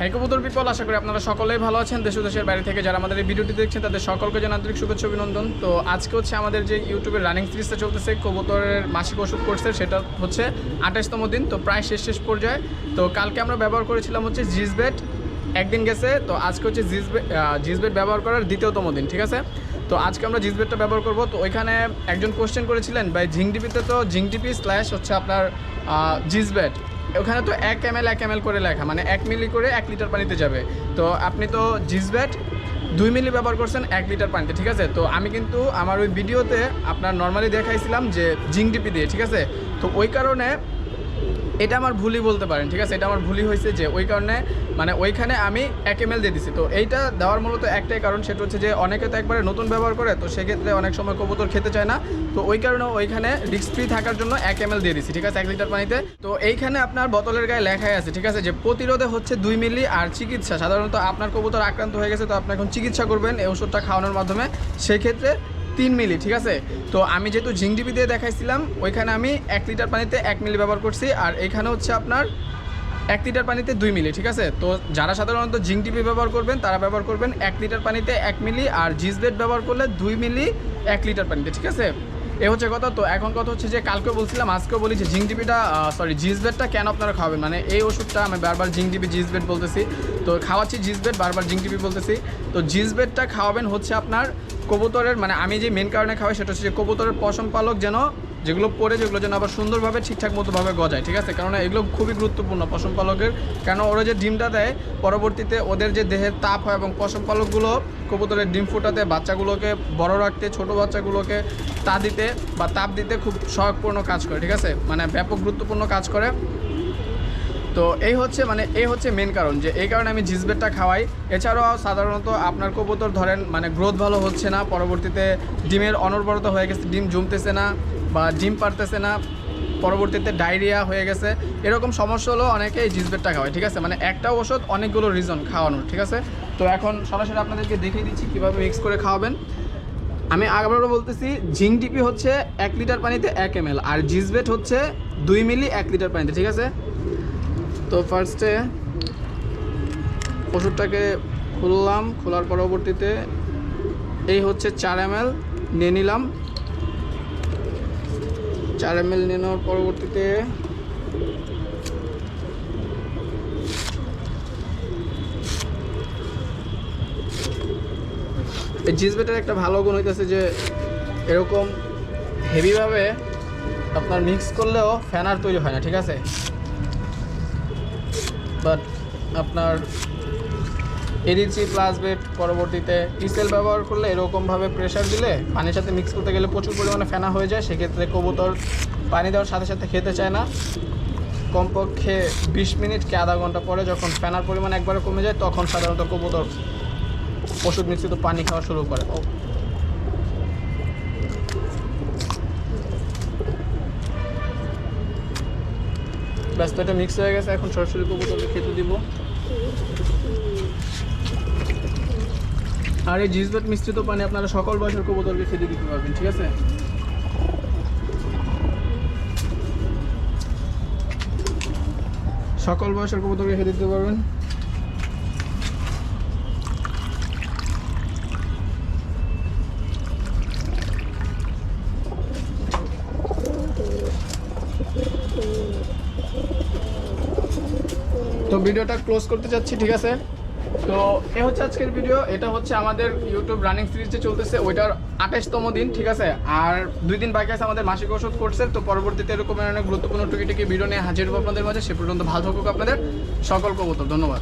হ্যাঁ পিপল আশা করি আপনারা সকলেই ভালো আছেন। দেশ দেশের বাইরে থেকে যারা আমাদের এই ভিডিওটি দেখছেন, তাদের সকলকে জানাই আন্তরিক শুভেচ্ছা, অভিনন্দন। তো আজকে হচ্ছে আমাদের যে ইউটিউবের রানিং সিরিজটা চলতেছে, কবুতরের মাসিক ওষুধ করছে সেটা হচ্ছে আঠাশতম দিন, তো প্রায় শেষ শেষ পর্যায়ে। তো কালকে আমরা ব্যবহার করেছিলাম হচ্ছে জিসবেট একদিন গেছে, তো আজকে হচ্ছে জিসবেট জিসবেট ব্যবহার করার দ্বিতীয়তম দিন, ঠিক আছে? তো আজকে আমরা জিসবেটটা ব্যবহার করব। তো ওইখানে একজন কোশ্চেন করেছিলেন, ভাই ঝিংটিপিতে তো ঝিংটিপি স্ল্যাশ হচ্ছে আপনার জিসবেট ওখানে তো এক এম এল এক এম এল করে লেখা মানে এক মিলি করে এক লিটার পানিতে যাবে। তো আপনি তো জিসবেট দুই মিলি ব্যবহার করছেন এক লিটার পানিতে, ঠিক আছে? তো আমি কিন্তু আমার ওই ভিডিওতে আপনার নর্মালি দেখাইছিলাম যে জিং ডিপি দিয়ে, ঠিক আছে? তো ওই কারণে এটা আমার ভুলই বলতে পারেন, ঠিক আছে? এটা আমার ভুলই হয়েছে যে ওই কারণে মানে ওইখানে আমি এক এম দিয়ে দিছি। তো এইটা দেওয়ার মূলত একটাই কারণ, সেটা হচ্ছে যে অনেকে তো একবারে নতুন ব্যবহার করে, তো সেক্ষেত্রে অনেক সময় কবুতর খেতে চায় না। তো ওই কারণে ওইখানে রিক্স ফ্রি থাকার জন্য এক এম দিয়ে দিছি, ঠিক আছে? এক লিটার পানিতে। তো এইখানে আপনার বোতলের গায়ে লেখাই আছে, ঠিক আছে? যে প্রতিরোধে হচ্ছে দুই মিলি আর চিকিৎসা। সাধারণত আপনার কবুতর আক্রান্ত হয়ে গেছে, তো আপনি এখন চিকিৎসা করবেন এই ওষুধটা খাওয়ানোর মাধ্যমে। সেক্ষেত্রে তিন মিলি, ঠিক আছে? তো আমি যেহেতু ঝিংডিপি দিয়ে দেখাইছিলাম, ওইখানে আমি এক লিটার পানিতে এক মিলি ব্যবহার করছি, আর এইখানে হচ্ছে আপনার এক লিটার পানিতে দুই মিলি, ঠিক আছে? তো যারা সাধারণত জিংটিপি ব্যবহার করবেন, তারা ব্যবহার করবেন এক লিটার পানিতে এক মিলি, আর জিসবেট ব্যবহার করলে দুই মিলি এক লিটার পানিতে, ঠিক আছে? এ হচ্ছে কথা। তো এখন কথা হচ্ছে যে কালকে বলছিলাম, আজকেও বলি যে জিংটিপিটা সরি জিসবেটটা কেন আপনারা খাওয়াবেন মানে এই ওষুধটা আমি বারবার জিংটিপি জিসবেট বলতেছি। তো খাওয়াচ্ছি জিসবেট বারবার জিংটিপি বলতেছি। তো জিসবেটটা খাওয়াবেন হচ্ছে আপনার কবুতরের মানে আমি যে মেন কারণে খাওয়াই সেটা হচ্ছে যে কবুতরের পশম পালক যেন যেগুলো পরে যেগুলো যেন আবার সুন্দরভাবে ঠিকঠাক মতোভাবে গজায়, ঠিক আছে? কারণ এগুলো খুবই গুরুত্বপূর্ণ পশম পালকের। কারণ ওরা যে ডিমটা দেয়, পরবর্তীতে ওদের যে দেহের তাপ হয় এবং পশম পালকগুলো কবুতরের ডিম ফোটাতে, বাচ্চাগুলোকে বড় রাখতে, ছোট বাচ্চাগুলোকে তা দিতে বা তাপ দিতে খুব সহায়কপূর্ণ কাজ করে, ঠিক আছে? মানে ব্যাপক গুরুত্বপূর্ণ কাজ করে। তো এই হচ্ছে মানে এই হচ্ছে মেন কারণ যে এই কারণে আমি জিসবেটটা খাওয়াই। এছাড়াও সাধারণত আপনার কবুতর ধরেন মানে গ্রোথ ভালো হচ্ছে না, পরবর্তীতে ডিমের অনর্বরতা হয়ে গেছে, ডিম জমতেছে না বা ডিম পারতেছে না, পরবর্তীতে ডায়রিয়া হয়ে গেছে। এরকম সমস্যা হলো অনেকে এই জিসবেটটা খাওয়ায়, ঠিক আছে? মানে একটা ওষুধ অনেকগুলো রিজন খাওয়ানোর, ঠিক আছে? তো এখন সরাসরি আপনাদেরকে দেখিয়ে দিচ্ছি কীভাবে মিক্স করে খাওয়াবেন। আমি আবারও বলতেছি জিং টিপি হচ্ছে এক লিটার পানিতে এক এম আর জিসবেট হচ্ছে দুই মিলি এক লিটার পানিতে, ঠিক আছে? তো ফার্স্টে ওষুধটাকে খুললাম, খোলার পরবর্তীতে এই হচ্ছে চার এম এল নিয়ে নিলাম। চার এম এল নিয়ে নেওয়ার পরবর্তীতে এই জিজবেটের একটা ভালো গুণ হইতেছে যে এরকম হেভিভাবে আপনার মিক্স করলেও ফ্যানার তৈরি হয় না, ঠিক আছে? বাট আপনার এডিসি প্লাস বেড পরবর্তীতে টিসেল ব্যবহার করলে এরকমভাবে প্রেশার দিলে পানির সাথে মিক্স করতে গেলে প্রচুর পরিমাণে ফেনা হয়ে যায়, সেক্ষেত্রে কবুতর পানি দেওয়ার সাথে সাথে খেতে চায় না। কমপক্ষে বিশ মিনিট কি আধা ঘণ্টা পরে যখন ফেনার পরিমাণ একবারে কমে যায়, তখন সাধারণত কবুতর ওষুধ মিশ্রিত পানি খাওয়া শুরু করে। ব্যস্ত এটা মিক্স হয়ে গেছে, এখন সরাসরি কবুতরকে খেতে দিব। আর এই জিজবেট মিশ্রিত পানি আপনারা সকল বয়সের কবুতরকে খেতে দিতে পারবেন, ঠিক আছে? সকল বয়সের কবুতরকে খেতে দিতে পারবেন। তো ভিডিওটা ক্লোজ করতে চাচ্ছি, ঠিক আছে? তো এ হচ্ছে আজকের ভিডিও, এটা হচ্ছে আমাদের ইউটিউব রানিং সিরিজ চলতেছে, ওইটার আঠাশতম দিন, ঠিক আছে? আর দুই দিন বাকি আছে আমাদের মাসিক ওষুধ করছে তো পরবর্তীতে এরকম অনেক গুরুত্বপূর্ণ টুকি টুকি ভিডিও নিয়ে হাজির হব আপনাদের মাঝে, সে পর্যন্ত ভালো থাকুক আপনাদের। সকল কবত ধন্যবাদ।